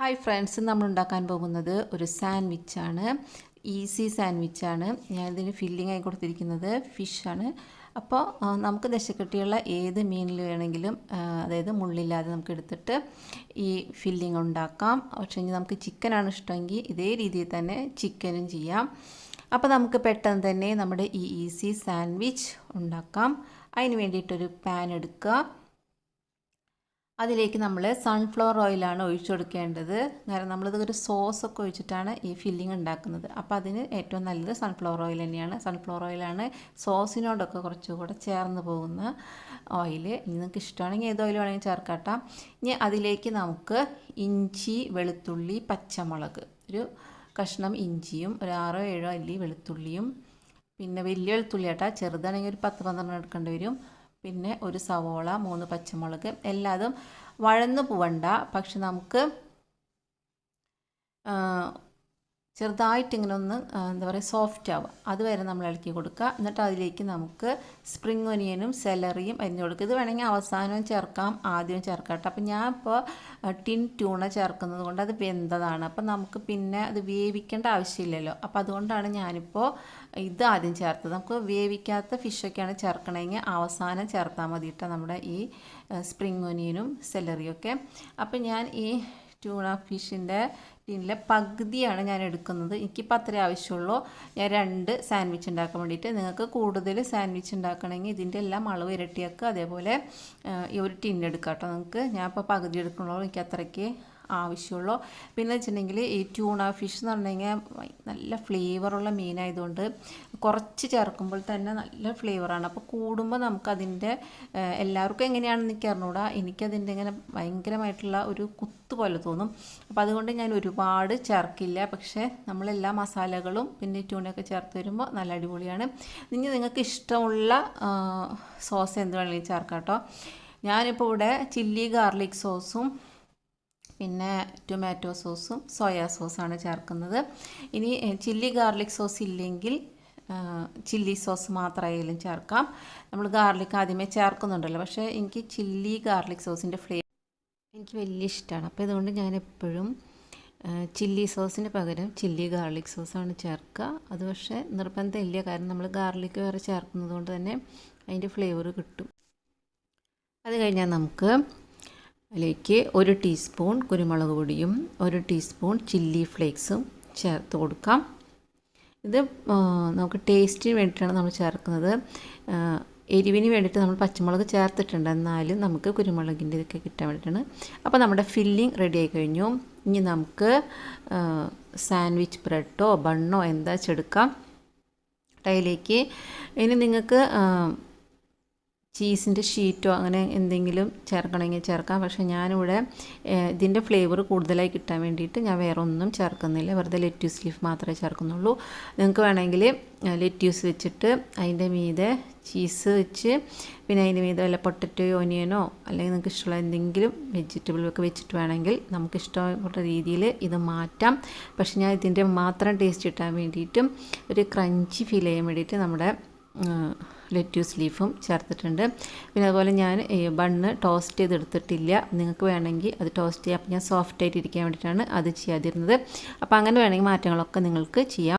Hi friends നമ്മൾ ഉണ്ടാക്കാൻ പോകുന്നത് ഒരു സാൻഡ്വിച്ചാണ് ഈസി സാൻഡ്വിച്ചാണ് ഞാനിതിന് ഫില്ലിംഗ് ആയി കൊടുത്തിരിക്കുന്നത് ഫിഷാണ് അപ്പോൾ നമുക്ക് ദശക്കെട്ടിയുള്ള ഏത് മീനിൽ വേണമെങ്കിലും അതായത് മുള്ളില്ലാതെ നമുക്ക് എടുത്തിട്ട് ഈ ഫില്ലിംഗ് ഉണ്ടാക്കാം. പക്ഷേ നമുക്ക് ചിക്കനാണ് ഇഷ്ടമെങ്കിൽ ഇതേ രീതിയിൽ തന്നെ ചിക്കനും ചെയ്യാം. അപ്പോൾ നമുക്ക് പെട്ടെന്ന് തന്നെ നമ്മുടെ ഈ ഈസി സാൻഡ്വിച്ച് ഉണ്ടാക്കാം. അതിന് വേണ്ടിയിട്ടൊരു പാൻ എടുക്കുക. അതിലേക്ക് നമ്മൾ സൺഫ്ലവർ ഓയിലാണ് ഒഴിച്ചു കൊടുക്കേണ്ടത്. കാരണം നമ്മളിത് ഒരു സോസൊക്കെ ഒഴിച്ചിട്ടാണ് ഈ ഫില്ലിംഗ് ഉണ്ടാക്കുന്നത്. അപ്പോൾ അതിന് ഏറ്റവും നല്ലത് സൺഫ്ലവർ ഓയിൽ തന്നെയാണ്. സൺഫ്ലവർ ഓയിലാണ് സോസിനോടൊക്കെ കുറച്ചുകൂടെ ചേർന്ന് പോകുന്ന ഓയിൽ ഇനി നിങ്ങൾക്ക് ഇഷ്ടമാണെങ്കിൽ ഏത് ഓയിൽ വേണമെങ്കിൽ ചേർക്കാട്ടാം. ഇനി അതിലേക്ക് നമുക്ക് ഇഞ്ചി വെളുത്തുള്ളി പച്ചമുളക്. ഒരു കഷ്ണം ഇഞ്ചിയും ഒരു ആറോ ഏഴോ അല്ലി വെളുത്തുള്ളിയും. പിന്നെ വലിയ വെളുത്തുള്ളി ആട്ടാ ചെറുതാണെങ്കിൽ ഒരു പത്ത് പന്ത്രണ്ട് എടുക്കേണ്ടി വരും. പിന്നെ ഒരു സവോള മൂന്ന് പച്ചമുളക് എല്ലാതും വഴന്നു പോവണ്ട. പക്ഷെ നമുക്ക് ചെറുതായിട്ട് ഇങ്ങനെ ഒന്ന് എന്താ പറയുക സോഫ്റ്റ് ആവുക അതുവരെ നമ്മൾ ഇളക്കി കൊടുക്കുക. എന്നിട്ട് അതിലേക്ക് നമുക്ക് സ്പ്രിംഗ് ഒനിയനും സെലറിയും അരിഞ്ഞു കൊടുക്കുക. ഇത് വേണമെങ്കിൽ അവസാനവും ചേർക്കാം ആദ്യവും ചേർക്കാം കേട്ടോ. അപ്പം ഞാൻ ഇപ്പോൾ ടിൻ ട്യൂണ ചേർക്കുന്നത് കൊണ്ട് അത് വെന്തതാണ്. അപ്പോൾ നമുക്ക് പിന്നെ അത് വേവിക്കേണ്ട ആവശ്യമില്ലല്ലോ. അപ്പോൾ അതുകൊണ്ടാണ് ഞാനിപ്പോൾ ഇത് ആദ്യം ചേർത്തത്. നമുക്ക് വേവിക്കാത്ത ഫിഷൊക്കെയാണ് ചേർക്കണമെങ്കിൽ അവസാനം ചേർത്താൽ മതി കേട്ടോ നമ്മുടെ ഈ സ്പ്രിംഗ് ഒനിയനും സെലറിയൊക്കെ ഒക്കെ. അപ്പം ഞാൻ ഈ ട്യൂണ ഫിഷിന്റെ ടീനിലെ പകുതിയാണ് ഞാൻ എടുക്കുന്നത്. എനിക്കിപ്പോൾ അത്രേ ആവശ്യമുള്ളൂ. ഞാൻ രണ്ട് സാൻഡ്വിച്ച് ഉണ്ടാക്കാൻ വേണ്ടിയിട്ട് നിങ്ങൾക്ക് കൂടുതൽ സാൻഡ്വിച്ച് ഉണ്ടാക്കണമെങ്കിൽ ഇതിന്റെ എല്ലാം അളവ് ഇരട്ടിയാക്കുക. അതേപോലെ ഈ ഒരു ടിൻ എടുക്കാം കേട്ടോ. നിങ്ങൾക്ക് ഞാൻ ഇപ്പോൾ പകുതി എടുക്കണുള്ളൂ എനിക്ക് അത്രയ്ക്ക് ആവശ്യമുള്ളൂ. പിന്നെ വെച്ചിട്ടുണ്ടെങ്കിൽ ഈ ട്യൂണ ഫിഷ് എന്ന് പറഞ്ഞു കഴിഞ്ഞാൽ ഭയ- നല്ല ഫ്ലേവറുള്ള മീനായതുകൊണ്ട് കുറച്ച് ചേർക്കുമ്പോൾ തന്നെ നല്ല ഫ്ലേവറാണ് അപ്പോൾ കൂടുമ്പോൾ നമുക്കതിന്റെ എല്ലാവർക്കും എങ്ങനെയാണെന്ന് എനിക്ക് അറിഞ്ഞൂടാ. എനിക്കതിന്റെ ഇങ്ങനെ ഭയങ്കരമായിട്ടുള്ള ഒരു കുത്ത് പോലെ തോന്നും. അപ്പോൾ അതുകൊണ്ട് ഞാൻ ഒരുപാട് ചേർക്കില്ല. പക്ഷേ നമ്മളെല്ലാ മസാലകളും പിന്നെ ട്യൂണയൊക്കെ ചേർത്ത് വരുമ്പോൾ നല്ല അടിപൊളിയാണ്. ഇനി നിങ്ങൾക്ക് ഇഷ്ടമുള്ള സോസ് എന്ത് വേണമെങ്കിലും ചേർക്കാം കേട്ടോ. ഞാനിപ്പോൾ ഇവിടെ ചില്ലി ഗാർലിക് സോസും പിന്നെ ടൊമാറ്റോ സോസും സോയാ സോസാണ് ചേർക്കുന്നത്. ഇനി ചില്ലി ഗാർലിക് സോസ് ഇല്ലെങ്കിൽ ചില്ലി സോസ് മാത്രമായാലും ചേർക്കാം. നമ്മൾ ഗാർലിക് ആദ്യമേ ചേർക്കുന്നുണ്ടല്ലോ. പക്ഷേ എനിക്ക് ചില്ലി ഗാർലിക് സോസിന്റെ ഫ്ലേവർ എനിക്ക് വലിയ ഇഷ്ടമാണ് അപ്പോൾ ഇതുകൊണ്ട് ഞാൻ എപ്പോഴും ചില്ലി സോസിന് പകരം ചില്ലി ഗാർലിക് സോസാണ് ചേർക്കുക. അത് പക്ഷേ നിർബന്ധമില്ല. കാരണം നമ്മൾ ഗാർലിക് വേറെ ചേർക്കുന്നത് കൊണ്ട് തന്നെ അതിന്റെ ഫ്ലേവർ കിട്ടും. അത് കഴിഞ്ഞാൽ നമുക്ക് അതിലേക്ക് ഒരു ടീസ്പൂൺ കുരുമുളക് പൊടിയും ഒരു ടീസ്പൂൺ ചില്ലി ഫ്ലേക്സും ചേർത്ത് കൊടുക്കാം. ഇത് നമുക്ക് ടേസ്റ്റിന് വേണ്ടിയിട്ടാണ് നമ്മൾ ചേർക്കുന്നത്. എരിവിന് വേണ്ടിയിട്ട് നമ്മൾ പച്ചമുളക് ചേർത്തിട്ടുണ്ട്. എന്നാലും നമുക്ക് കുരുമുളകിന്റെ ഇതൊക്കെ കിട്ടാൻ വേണ്ടിയിട്ടാണ്. അപ്പോൾ നമ്മുടെ ഫില്ലിംഗ് റെഡി ആയി കഴിഞ്ഞു. ഇനി നമുക്ക് സാൻഡ്വിച്ച് ബ്രെഡോ ബണ്ണോ എന്താ വെച്ചെടുക്കാം. ടൈലേക്ക് ഇനി നിങ്ങൾക്ക് ചീസിന്റെ ഷീറ്റോ അങ്ങനെ എന്തെങ്കിലും ചേർക്കണമെങ്കിൽ ചേർക്കാം. പക്ഷേ ഞാനിവിടെ ഇതിന്റെ ഫ്ലേവർ കൂടുതലായി കിട്ടാൻ വേണ്ടിയിട്ട് ഞാൻ വേറെ ഒന്നും ചേർക്കുന്നില്ല. വെറുതെ ലെറ്റ്യൂസ് ലീഫ് മാത്രമേ ചേർക്കുന്നുള്ളൂ. നിങ്ങൾക്ക് വേണമെങ്കിൽ ലെറ്റ്യൂസ് വെച്ചിട്ട് അതിന്റെ മീതെ ചീസ് വെച്ച് പിന്നെ അതിന്റെ മീതെ വല്ല പൊട്ടറ്റോയോ ഒനിയനോ അല്ലെങ്കിൽ നിങ്ങൾക്ക് ഇഷ്ടമുള്ള എന്തെങ്കിലും വെജിറ്റബിളൊക്കെ വെച്ചിട്ട് വേണമെങ്കിൽ നമുക്ക് ഇഷ്ടപ്പെട്ട രീതിയിൽ ഇത് മാറ്റാം. പക്ഷേ ഞാൻ ഇതിന്റെ മാത്രം ടേസ്റ്റ് കിട്ടാൻ വേണ്ടിയിട്ടും ഒരു ക്രഞ്ചി ഫീൽ ചെയ്യാൻ വേണ്ടിയിട്ട് നമ്മുടെ ലെറ്റ്യൂസ് ലീഫും ചേർത്തിട്ടുണ്ട്. പിന്നെ അതുപോലെ ഞാൻ ബണ്ണ് ടോസ്റ്റ് ചെയ്തെടുത്തിട്ടില്ല. നിങ്ങൾക്ക് വേണമെങ്കിൽ അത് ടോസ്റ്റ് ചെയ്യാം. ഞാൻ സോഫ്റ്റ് ആയിട്ട് ഇരിക്കാൻ വേണ്ടിയിട്ടാണ് അത് ചെയ്യാതിരുന്നത്. അപ്പോൾ അങ്ങനെ വേണമെങ്കിൽ മാറ്റങ്ങളൊക്കെ നിങ്ങൾക്ക് ചെയ്യാം.